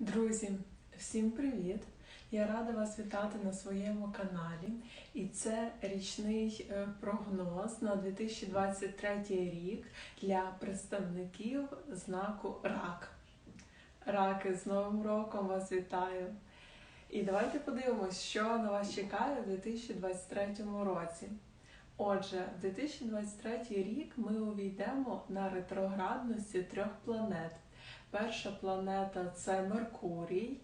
Друзі, всім привіт! Я рада вас вітати на своєму каналі. І це річний е, прогноз на 2023 рік для представників знаку РАК. Раки, з Новим роком вас вітаю! І давайте подивимось, що на вас чекає у 2023 році. Отже, в 2023 рік ми увійдемо на ретроградності трьох планет. Перша планета це Меркурій,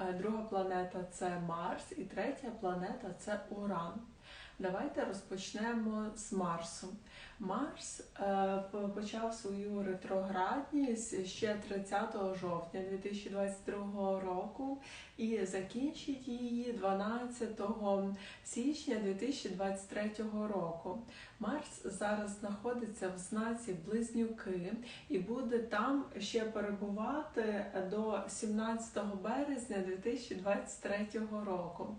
е, друга планета це Марс, і третя планета це Уран. Давайте розпочнемо з Марсу. Марс е, почав свою ретроградність ще 30 жовтня 2022 року і закінчить її 12 січня 2023 року. Марс зараз знаходиться в знаці Близнюки і буде там ще перебувати до 17 березня 2023 року.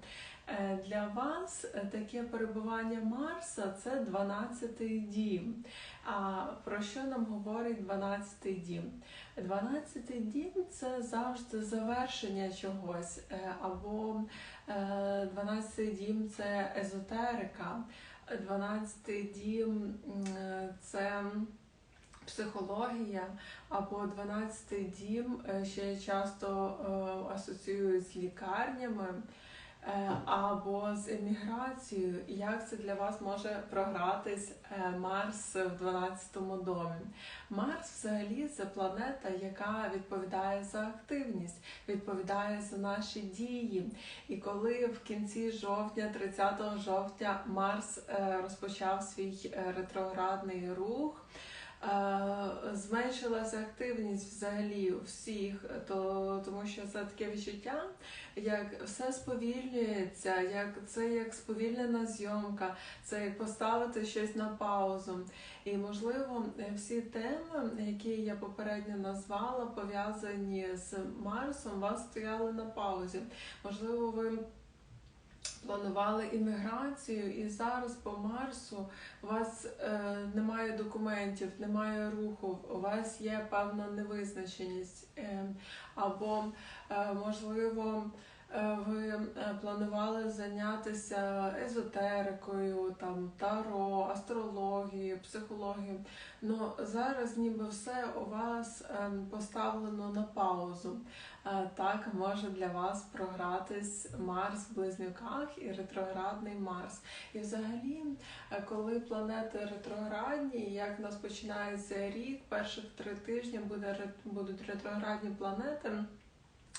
Е, для вас таке перебування Марса це 12-й дім. А про що нам говорить 12-й дім? 12-й дім це завжди завершення чогось, е, або 12-й е, дім це езотерика, 12-й дім це психологія, або 12-й дім ще часто асоціюють з лікарнями. Е, або з еміграцією, як це для вас може програтись е, Марс в 12-му домі. Марс взагалі це планета, яка відповідає за активність, відповідає за наші дії. І коли в кінці жовтня, 30 жовтня, Марс е, розпочав свій ретроградний рух. Зменшилася активність взагалі у всіх, то тому що це таке відчуття, як все сповільнюється, як це як сповільнена зйомка, це як поставити щось на паузу. І можливо, всі теми, які я попередньо назвала, пов'язані з Марсом, вас стояли на паузі. Можливо, ви планували імміграцію, і зараз по Марсу у вас е, немає документів, немає руху, у вас є певна невизначеність, е, або е, можливо. Е, ви е, планували зайнятися езотерикою, там таро, астрологією, психологією. Ну зараз ніби все у вас ем, поставлено на паузу. Е, так може для вас програтись Марс в близнюках і ретроградний Марс. І взагалі, коли планети ретроградні, як в нас починається рік, перших три тижні буде будуть ретроградні планети.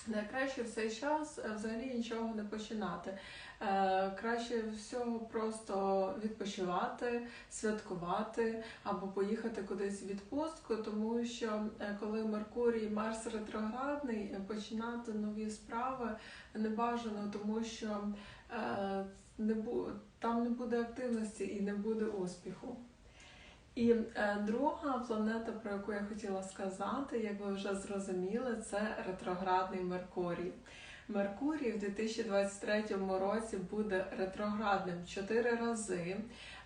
Найкраще в цей час е, взагалі нічого не починати. Е, краще всього просто відпочивати, святкувати або поїхати кудись в відпустку, тому що е, коли Меркурій Марс ретроградний, починати нові справи не бажано, тому що не там не буде активності і не буде успіху. І е, друга планета, про яку я хотіла сказати, як ви вже зрозуміли, це ретроградний Меркурій. Меркурій в 2023 році буде ретроградним чотири рази.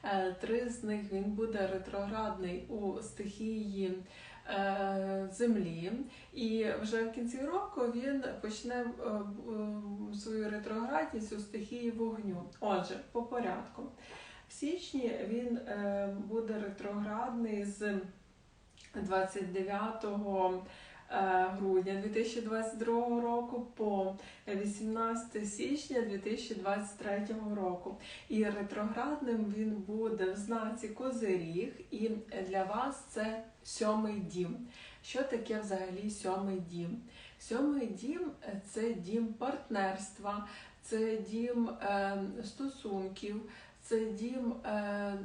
Е, три з них він буде ретроградний у стихії е, Землі, і вже в кінці року він почне е, свою ретроградність у стихії вогню. Отже, по порядку. В січні він буде ретроградний з 29 е, грудня 2022 року по 18 січня 2023 року. І ретроградним він буде в знаці Козиріг, і для вас це сьомий дім. Що таке взагалі сьомий дім? Сьомий дім це дім партнерства, це дім е, стосунків, це дім е,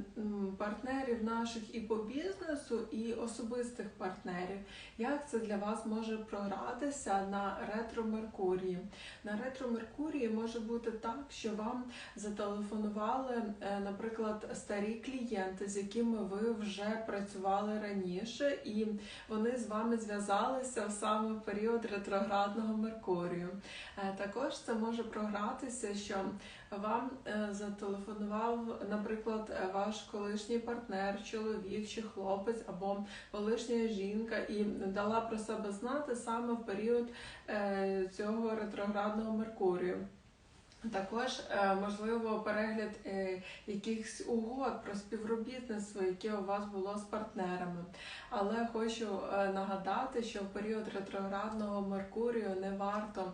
партнерів наших і по бізнесу, і особистих партнерів. Як це для вас може програтися на ретро Меркурії? На ретро Меркурії може бути так, що вам зателефонували, е, наприклад, старі клієнти, з якими ви вже працювали раніше, і вони з вами зв'язалися в саме період ретроградного Меркурію. Е, також це може програтися, що вам е, зателефонував, наприклад, е, ваш колишній партнер, чоловік чи хлопець або колишня жінка, і дала про себе знати саме в період е, цього ретроградного Меркурію. Також можливо перегляд якихось угод про співробітництво, яке у вас було з партнерами. Але хочу нагадати, що в період ретроградного Меркурію не варто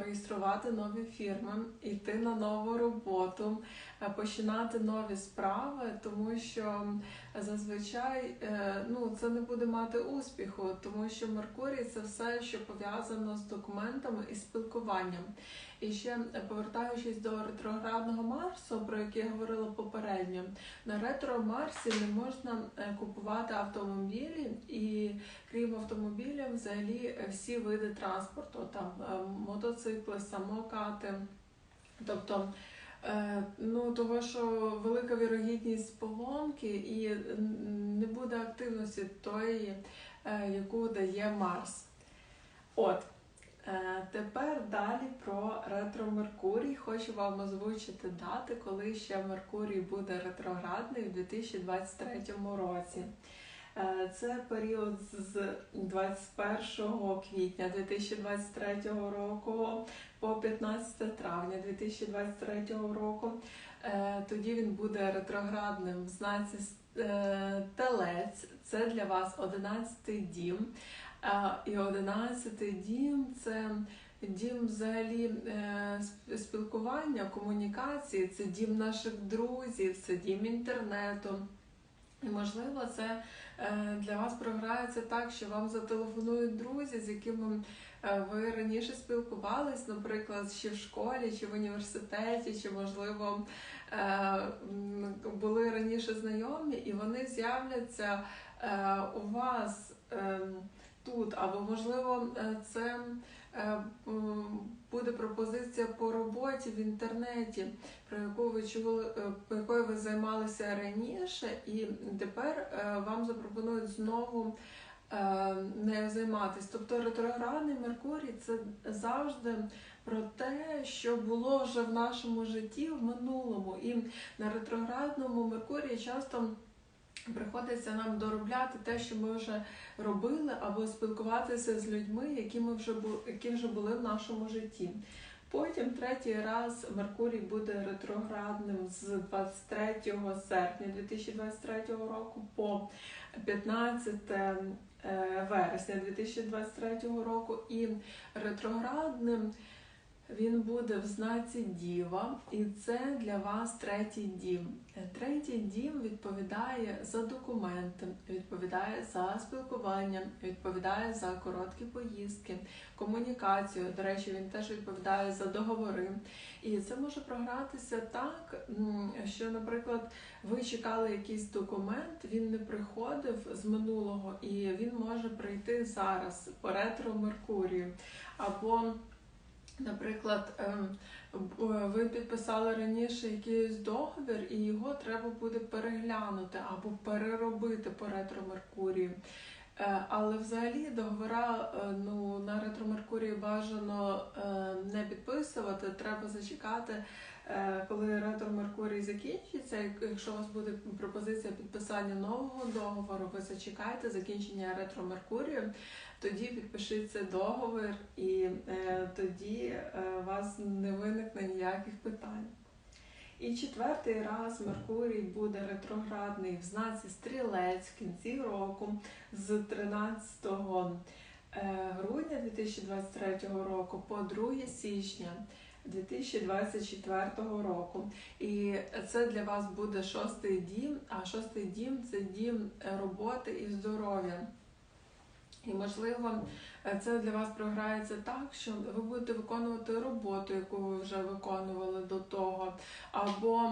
реєструвати нові фірми, йти на нову роботу, е, починати нові справи, тому що зазвичай е, ну, це не буде мати успіху, тому що Меркурій це все, що пов'язано з документами і спілкуванням. І ще повертаючись до ретроградного Марсу, про який я говорила попередньо, на ретро Марсі не можна е, купувати автомобілі, і крім автомобілів, взагалі е, всі види транспорту, там е, мотоцикли, самокати. Тобто, ну того, що велика вірогідність поломки і не буде активності тої, яку дає Марс. От. Е, Тепер далі про ретро Меркурій. Хочу вам озвучити дати, коли ще Меркурій буде ретроградний в 2023 році. Е, Це період з 21 квітня 2023 року по 15 травня 2023 року. Е, Тоді він буде ретроградним в знаці Телець. Це для вас 11 дім. І одинадцятий дім це дім взагалі е, спілкування, комунікації, це дім наших друзів, це дім інтернету. І можливо, це е, для вас програється так, що вам зателефонують друзі, з якими е, ви раніше спілкувались, наприклад, ще в школі, чи в університеті, чи можливо були раніше знайомі, і вони з'являться у вас. Тут, або можливо, е, це е, буде пропозиція по роботі в інтернеті, про яку ви чули, е, по якою ви займалися раніше, і тепер вам запропонують знову. Не займатися. Тобто ретроградний Меркурій це завжди про те, що було вже в нашому житті в минулому. І на ретроградному Меркурії часто приходиться нам доробляти те, що ми вже робили, або спілкуватися з людьми, які ми вже які вже були в нашому житті. Потім третій раз Меркурій буде ретроградним з 23 серпня 2023 року по 15 е, вересня 2023 року і ретроградним він буде в знаці Діва, і це для вас третій дім. Третій дім відповідає за документи, відповідає за спілкування, відповідає за короткі поїздки, комунікацію. До речі, він теж відповідає за договори. І це може програтися так, що, наприклад, ви чекали якийсь документ, він не приходив з минулого, і він може прийти зараз по ретро Меркурію. Або Наприклад, ем, ви підписали раніше якийсь договір, і його треба буде переглянути або переробити по ретро Меркурію. Е, Але взагалі договора е, ну, на ретро-Меркурії бажано е, не підписувати. Треба зачекати, е, коли ретро Меркурій закінчиться. Якщо у вас буде пропозиція підписання нового договору, ви зачекайте закінчення ретро Меркурію. Тоді підпишіть цей договір, і е, тоді е, у вас не виникне ніяких питань. І четвертий раз Меркурій буде ретроградний в знаці Стрілець в кінці року з 13 е, грудня 2023 року по 2 січня 2024 року. І це для вас буде шостий дім, а шостий дім це дім е, роботи і здоров'я. І можливо, це для вас програється так, що ви будете виконувати роботу, яку ви вже виконували до того, або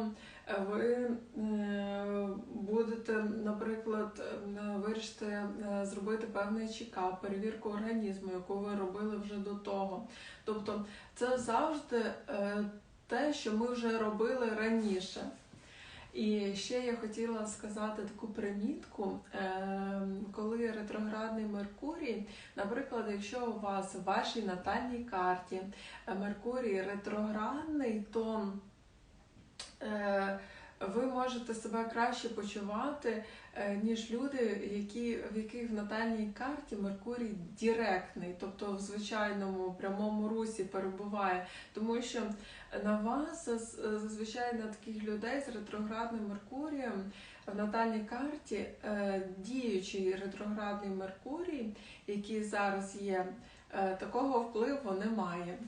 е, ви е, будете, наприклад, е, вирішите е, зробити певний чекап, перевірку організму, яку ви робили вже до того. Тобто, це завжди е, те, що ми вже робили раніше. І ще я хотіла сказати таку примітку, е, коли ретроградний Меркурій, наприклад, якщо у вас в вашій натальній карті Меркурій ретроградний, то е, ви можете себе краще почувати, е, ніж люди, які, в яких в натальній карті Меркурій директний, тобто в звичайному прямому русі перебуває. Тому що на вас заз- зазвичай на таких людей з ретроградним Меркурієм в натальній карті е, діючий ретроградний Меркурій, який зараз є, е, такого впливу немає.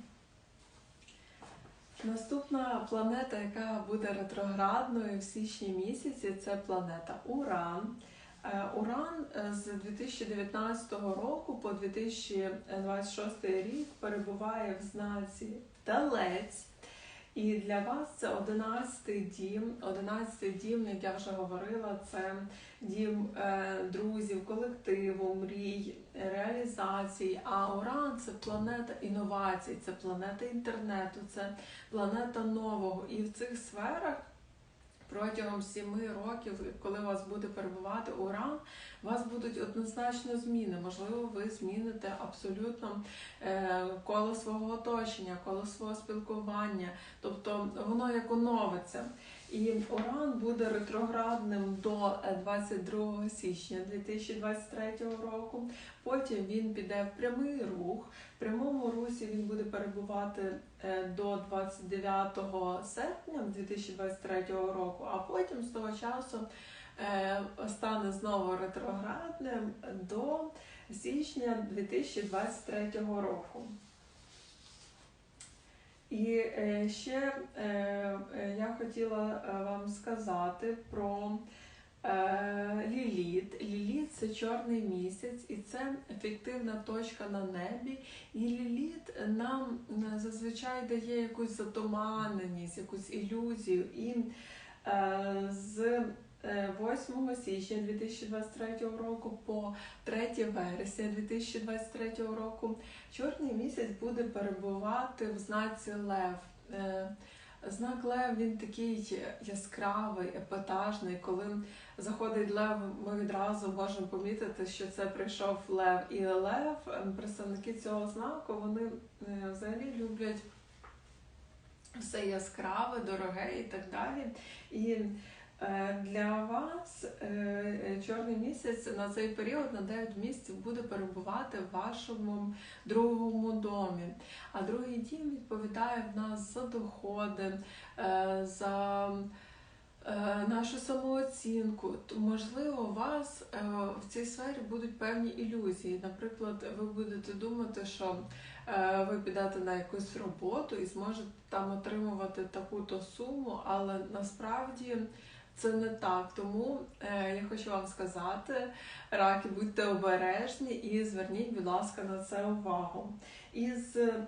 Наступна планета, яка буде ретроградною в січні місяці, це планета Уран. Е, Уран е, з 2019 року по 2026 рік перебуває в знаці Телець. І для вас це 11-й дім. 11-й дім, як я вже говорила, це дім е, друзів, колективу, мрій, реалізацій. А Уран це планета інновацій, це планета інтернету, це планета нового. І в цих сферах протягом сіми років, коли у вас буде перебувати уран, у вас будуть однозначно зміни. Можливо, ви зміните абсолютно е, коло свого оточення, коло свого спілкування. Тобто воно як оновиться. І Уран буде ретроградним до е, 22 січня 2023 року. Потім він піде в прямий рух. В прямому русі він буде перебувати е, до 29 серпня 2023 року, а потім з того часу е, стане знову ретроградним до січня 2023 року. І е, ще е, е, я хотіла вам сказати про Ліліт. Ліліт це чорний місяць, і це ефективна точка на небі. І Ліліт нам зазвичай дає якусь затуманеність, якусь ілюзію. І з 8 січня 2023 року по 3 вересня 2023 року чорний місяць буде перебувати в знаці Лев. Е, Знак Лев він такий яскравий, епатажний. Коли заходить Лев, ми відразу можемо помітити, що це прийшов Лев. І Лев, е, представники цього знаку, вони е, взагалі люблять все яскраве, дороге і так далі. І е, для вас е, е, чорний місяць на цей період на 9 місяців буде перебувати в вашому другому домі. А другий дім відповідає в нас за доходи, е, за е, нашу самооцінку. То, Можливо, у вас е, в цій сфері будуть певні ілюзії. Наприклад, ви будете думати, що е, ви підете на якусь роботу і зможете там отримувати таку-то суму, але насправді. Це не так, тому е, я хочу вам сказати, раки, будьте обережні і зверніть, будь ласка, на це увагу. Із е,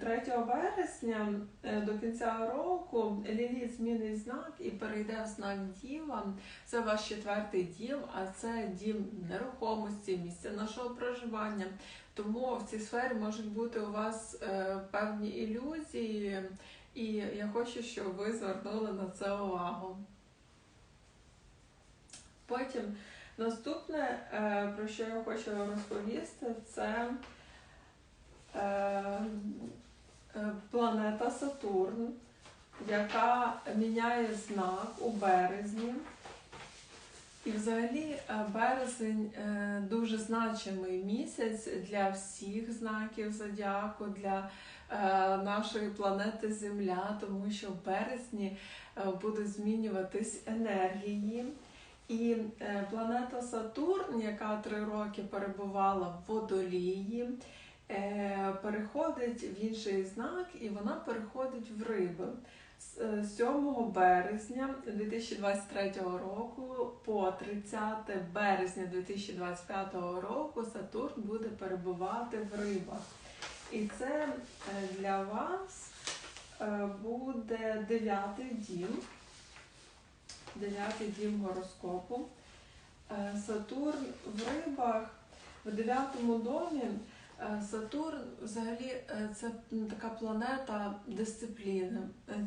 3 вересня е, до кінця року Ліліт змінить знак і перейде в знак Діва. Це ваш четвертий дім, а це дім нерухомості, місця нашого проживання. Тому в цій сфері можуть бути у вас е, певні ілюзії, і я хочу, щоб ви звернули на це увагу. Потім наступне, е, про що я хочу розповісти, це е, е, планета Сатурн, яка міняє знак у березні. І взагалі березень дуже значимий місяць для всіх знаків зодіаку, для нашої планети Земля, тому що в березні будуть змінюватись енергії. І е, планета Сатурн, яка три роки перебувала в водолії, е, переходить в інший знак і вона переходить в риби. З е, 7 березня 2023 року по 30 березня 2025 року Сатурн буде перебувати в рибах. І це е, для вас е, буде дев'ятий дім дев'ятий дім гороскопу. Е, Сатурн в рибах в дев'ятому домі Е, Сатурн взагалі е, це така планета дисципліни.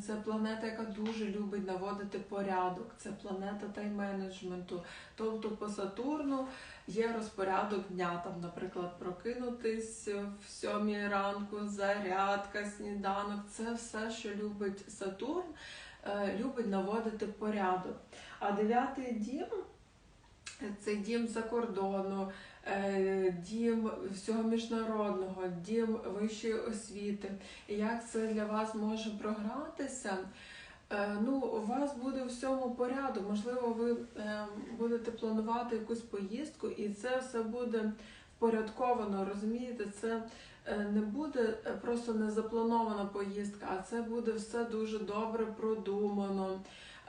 Це планета, яка дуже любить наводити порядок. Це планета тайм-менеджменту. Тобто по Сатурну є розпорядок дня. Там, наприклад, прокинутись в сьомій ранку, зарядка, сніданок. Це все, що любить Сатурн, любить наводити порядок. А дев'ятий дім це дім за кордону, е, дім всього міжнародного, дім вищої освіти. І як це для вас може програтися? Е, Ну, у вас буде всьому порядок. Можливо, ви е, будете планувати якусь поїздку, і це все буде впорядковано. Розумієте, це е, не буде просто просто незапланована поїздка, а це буде все дуже добре продумано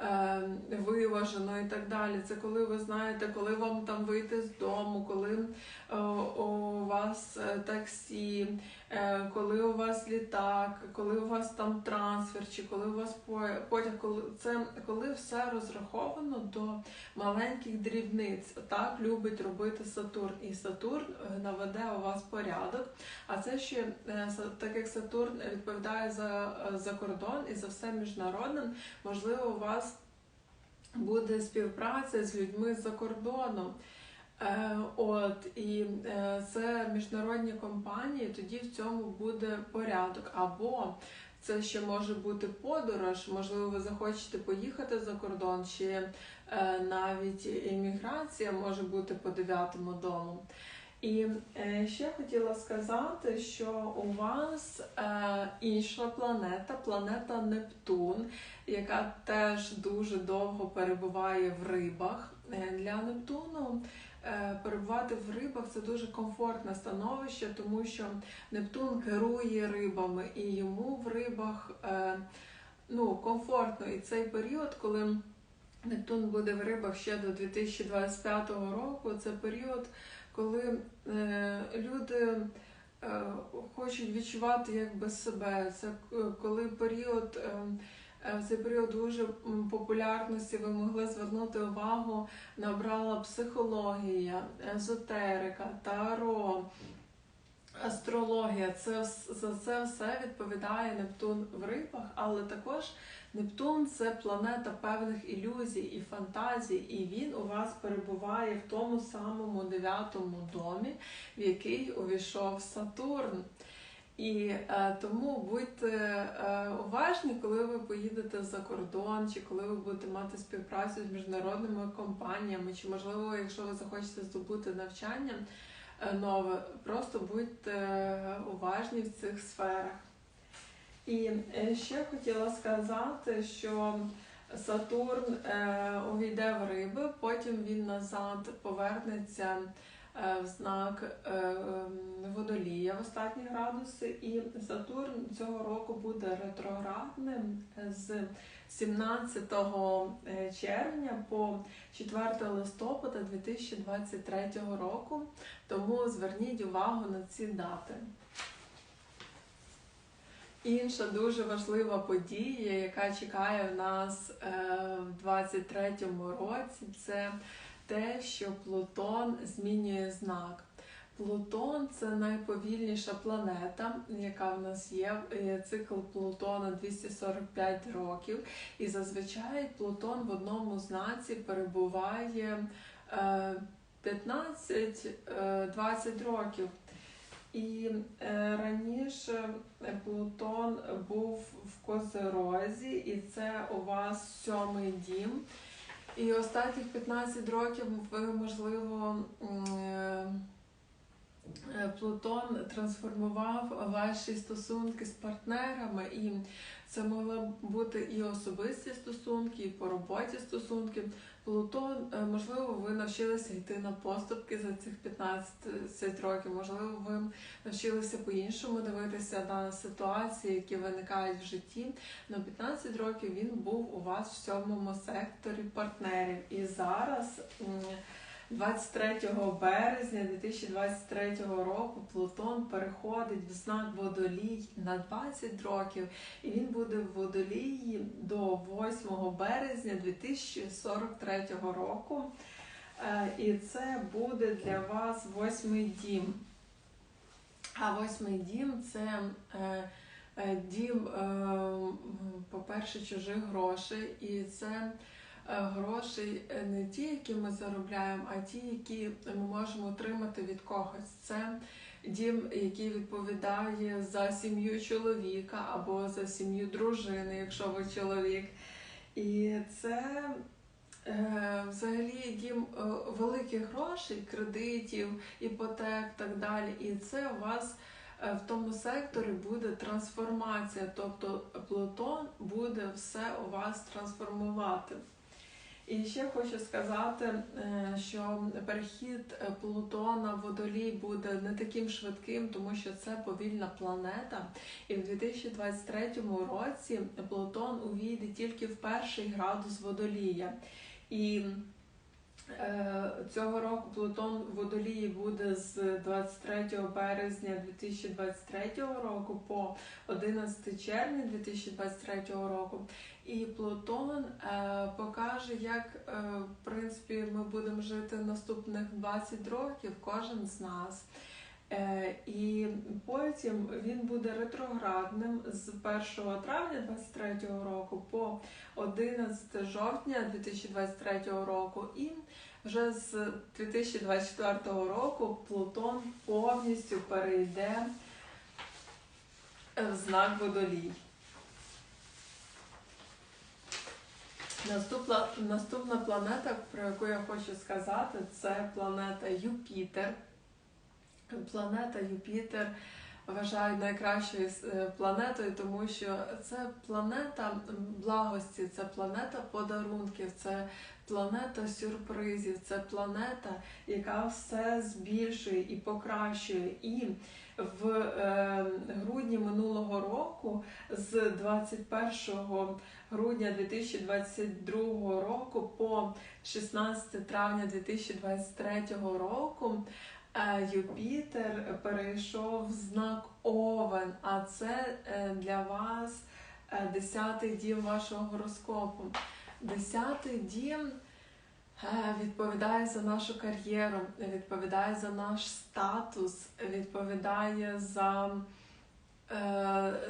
е, виважено і так далі. Це коли ви знаєте, коли вам там вийти з дому, коли е, у вас е, таксі, е, коли у вас літак, коли у вас там трансфер, чи коли у вас по- потяг, коли це коли все розраховано до маленьких дрібниць. Так любить робити Сатурн. І Сатурн е, наведе у вас порядок. А це ще е, так як Сатурн відповідає за, е, за кордон і за все міжнародне, можливо, у вас буде співпраця з людьми за кордоном. Е, От і це міжнародні компанії, тоді в цьому буде порядок. Або це ще може бути подорож, можливо, ви захочете поїхати за кордон, чи е, навіть імміграція може бути по дев'ятому дому. І е, ще хотіла сказати, що у вас інша планета, планета Нептун, яка теж дуже довго перебуває в рибах. Для Нептуну перебувати в рибах це дуже комфортне становище, тому що Нептун керує рибами, і йому в рибах е, ну, комфортно. І цей період, коли Нептун буде в рибах ще до 2025 року, це період, коли е, люди е, хочуть відчувати якби себе. Це е, коли період. Е, В цей період дуже популярності ви могли звернути увагу, набрала психологія, езотерика, таро, астрологія. Це за це все відповідає Нептун в рибах, але також Нептун це планета певних ілюзій і фантазій, і він у вас перебуває в тому самому дев'ятому домі, в який увійшов Сатурн. І е, тому будьте е, уважні, коли ви поїдете за кордон, чи коли ви будете мати співпрацю з міжнародними компаніями, чи можливо, якщо ви захочете здобути навчання е, нове, просто будьте е, уважні в цих сферах. І е, ще хотіла сказати, що Сатурн е, увійде в риби, потім він назад повернеться в знак е, ем, водолія в останні градуси, і Сатурн цього року буде ретроградним з 17 е, червня по 4 листопада 2023 року. Тому зверніть увагу на ці дати. Інша дуже важлива подія, яка чекає в нас е, в 23-му році, це те, що Плутон змінює знак. Плутон це найповільніша планета, яка в нас є. Е, Цикл Плутона 245 років. І зазвичай Плутон в одному знаці перебуває е, 15-20 років. І е, раніше Плутон був в Козерозі, і це у вас сьомий дім. І останніх 15 років ви, можливо, м, е, е, Плутон трансформував ваші стосунки з партнерами, і це могли бути і особисті стосунки, і по роботі стосунки. Плутон, е, можливо, ви навчилися йти на поступки за цих 15 років, можливо, ви навчилися по-іншому дивитися на ситуації, які виникають в житті. На 15 років він був у вас в сьомому секторі партнерів. І зараз, 23 березня 2023 року, Плутон переходить в знак водолій на 20 років, і він буде в водолії до 8 березня 2043 року. Е, І це буде для вас восьмий дім. А восьмий дім це е, е, дім, по-перше, чужих грошей, і це е, гроші е, не ті, які ми заробляємо, а ті, які ми можемо отримати від когось. Це дім, який відповідає за сім'ю чоловіка або за сім'ю дружини, якщо ви чоловік. І це е, взагалі дім великих грошей, кредитів, іпотек, так далі. І це у вас в тому секторі буде трансформація, тобто Плутон буде все у вас трансформувати. І ще хочу сказати, е, що перехід е, Плутона в водолій буде не таким швидким, тому що це повільна планета. І в 2023 році Плутон увійде тільки в перший градус водолія. І цього року Плутон водолії буде з 23 березня 2023 року по 11 червня 2023 року. І Плутон е, покаже, як е, в принципі ми будемо жити наступних 20 років, кожен з нас. Е, і потім він буде ретроградним з 1 травня 2023 року по 11 жовтня 2023 року. І вже з 2024 року Плутон повністю перейде в знак водолій. Наступна, наступна планета, про яку я хочу сказати, це планета Юпітер. Планета Юпітер вважаю найкращою е, планетою, тому що це планета благості, це планета подарунків, це планета сюрпризів, це планета, яка все збільшує і покращує. І в е, грудні минулого року, з 21 грудня 2022 року по 16 травня 2023 року. Юпітер перейшов в знак Овен, а це е, для вас е, десятий дім вашого гороскопу. Десятий дім е, відповідає за нашу кар'єру, відповідає за наш статус, відповідає за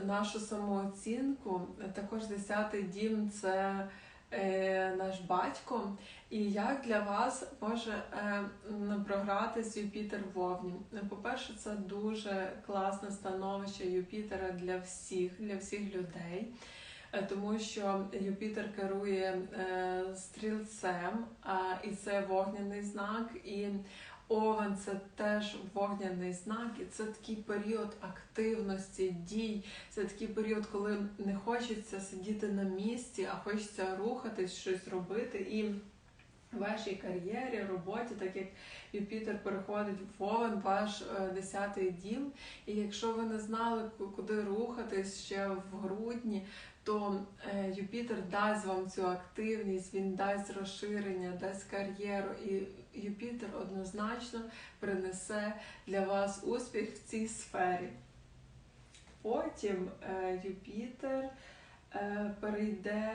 нашу самооцінку. Також десятий дім це наш батько. І як для вас може програти з Юпітер вовні? По-перше, це дуже класне становище Юпітера для всіх, для всіх людей. Е, Тому що Юпітер керує стрілцем, і це вогняний знак, і Овен це теж вогняний знак, і це такий період активності, дій. Це такий період, коли не хочеться сидіти на місці, а хочеться рухатись, щось робити. І в вашій кар'єрі, роботі, так як Юпітер переходить в Овен, ваш е, десятий дім. І якщо ви не знали, куди рухатись ще в грудні, то е, Юпітер дасть вам цю активність, він дасть розширення, дасть кар'єру, і Юпітер однозначно принесе для вас успіх в цій сфері. Потім е, Юпітер е, перейде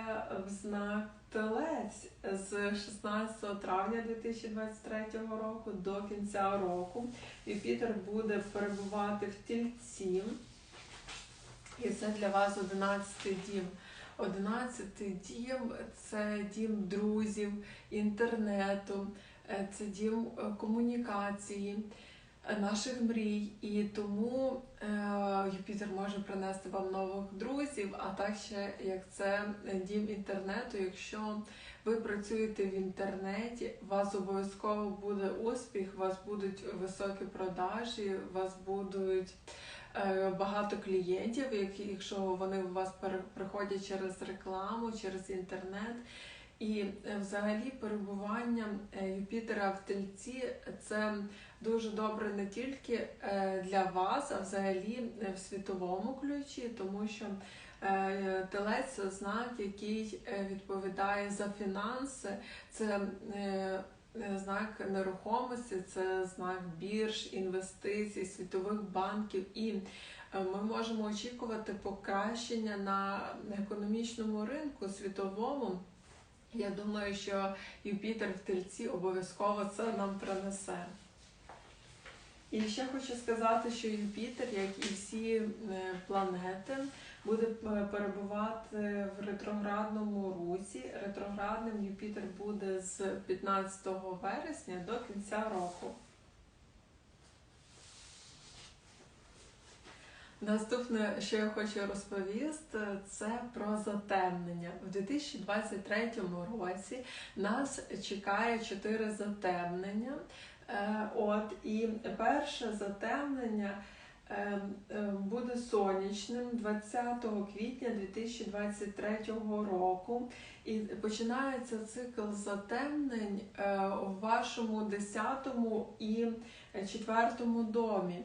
в знак Телець з 16 травня 2023 року до кінця року. Юпітер буде перебувати в тільці. І це для вас 11 дім. 11 дім це дім друзів, інтернету, це дім е, комунікації, е, наших мрій. І тому е, Юпітер може принести вам нових друзів, а так ще як це дім інтернету. Якщо ви працюєте в інтернеті, у вас обов'язково буде успіх, у вас будуть високі продажі, у вас будуть е, багато клієнтів, якщо вони у вас приходять через рекламу, через інтернет. І е, взагалі перебування е, Юпітера в тельці це дуже добре не тільки е, для вас, а взагалі в світовому ключі, тому що телець це знак, який відповідає за фінанси, це знак нерухомості, це знак бірж, інвестицій, світових банків. І ми можемо очікувати покращення на економічному ринку світовому. Я думаю, що Юпітер в тельці обов'язково це нам принесе. І ще хочу сказати, що Юпітер, як і всі е, планети, буде е, перебувати в ретроградному русі. Ретроградним Юпітер буде з 15 вересня до кінця року. Наступне, що я хочу розповісти, це про затемнення. У 2023 році нас чекає чотири затемнення. Е, От і перше затемнення е, е, буде сонячним 20 квітня 2023 року. І починається цикл затемнень у вашому 10 і 4 домі.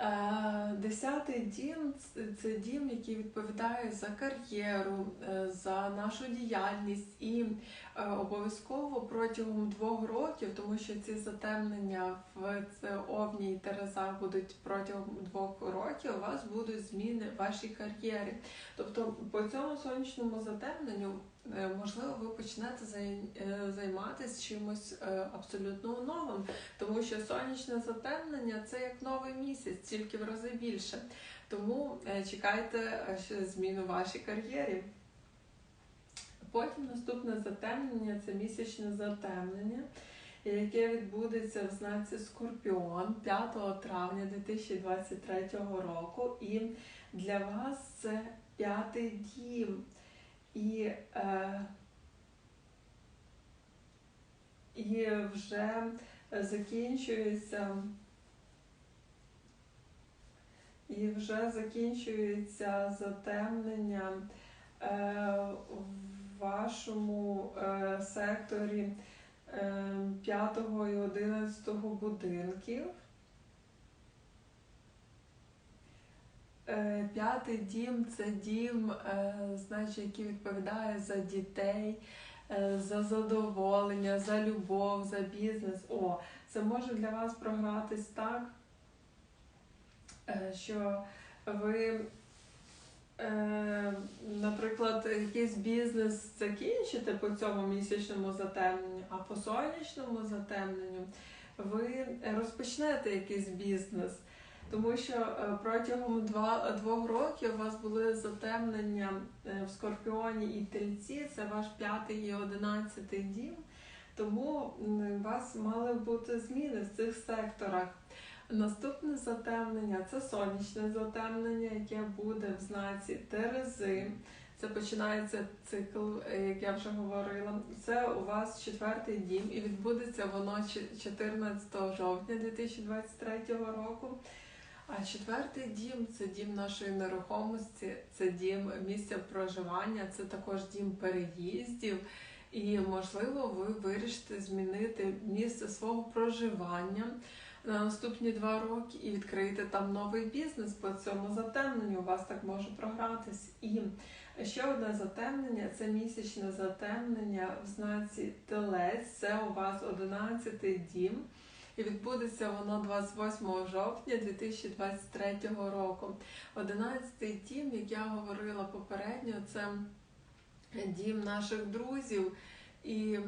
Е, Десятий дім це дім, який відповідає за кар'єру, е, за нашу діяльність, і е, обов'язково протягом двох років, тому що ці затемнення в Овні і Терезах будуть протягом двох років, у вас будуть зміни в вашій кар'єрі. Тобто по цьому сонячному затемненню. Можливо, ви почнете займатися чимось абсолютно новим, тому що сонячне затемнення це як новий місяць, тільки в рази більше. Тому чекайте зміну вашій кар'єрі. Потім наступне затемнення це місячне затемнення, яке відбудеться в знаці Скорпіон 5 травня 2023 року. І для вас це п'ятий дім. І е, і вже закінчується і вже закінчується затемнення е, в вашому е, секторі е, 5 і 11 будинків. П'ятий дім це дім, е, значить, який відповідає за дітей, е, за задоволення, за любов, за бізнес. О, це може для вас програтись так, що ви, наприклад, якийсь бізнес закінчите по цьому місячному затемненню, а по сонячному затемненню ви розпочнете якийсь бізнес. Тому що е, протягом двох років у вас були затемнення е, в Скорпіоні і Тельці, це ваш п'ятий і одинадцятий дім. Тому у вас мали бути зміни в цих секторах. Наступне затемнення це сонячне затемнення, яке буде в знаці Терези. Це починається цикл, е, як я вже говорила. Це у вас четвертий дім, і відбудеться воно 14 жовтня 2023 року. А четвертий дім це дім нашої нерухомості, це дім місця проживання, це також дім переїздів. І, можливо, ви вирішите змінити місце свого проживання на наступні два роки і відкрити там новий бізнес по цьому затемненню. У вас так може програтись. І ще одне затемнення це місячне затемнення в знаці Телець. Це у вас одинадцятий дім і відбудеться воно 28 жовтня 2023 року. Одинадцятий дім, як я говорила попередньо, це дім наших друзів, і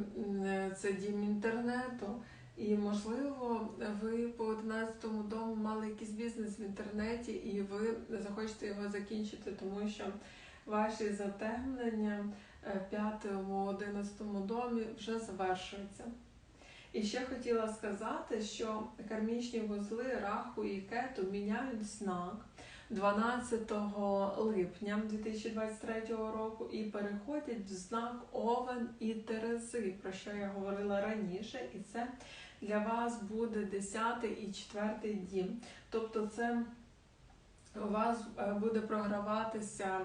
це дім інтернету. І, можливо, ви по 11-му дому мали якийсь бізнес в інтернеті, і ви захочете його закінчити, тому що ваші затемнення в 5-11 домі вже завершуються. І ще хотіла сказати, що кармічні вузли раху і кету міняють знак 12 липня 2023 року і переходять в знак Овен і Терези, про що я говорила раніше, і це для вас буде 10 і 4 дім. Тобто, це у вас е, буде програватися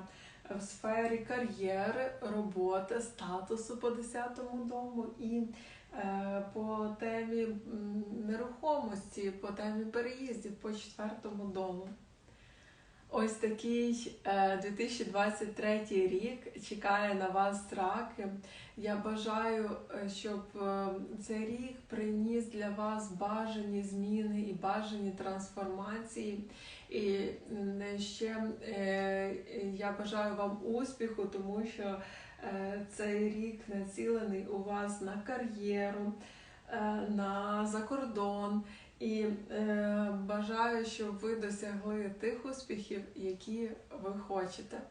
в сфері кар'єри, роботи, статусу по 10 дому і по темі нерухомості, по темі переїздів по четвертому дому. Ось такий 2023 е, рік чекає на вас раки. Я бажаю, е, щоб цей рік приніс для вас бажані зміни і бажані трансформації. І ще я бажаю вам успіху, тому що Е, цей рік націлений у вас на кар'єру, е, на закордон. І е, бажаю, щоб ви досягли тих успіхів, які ви хочете.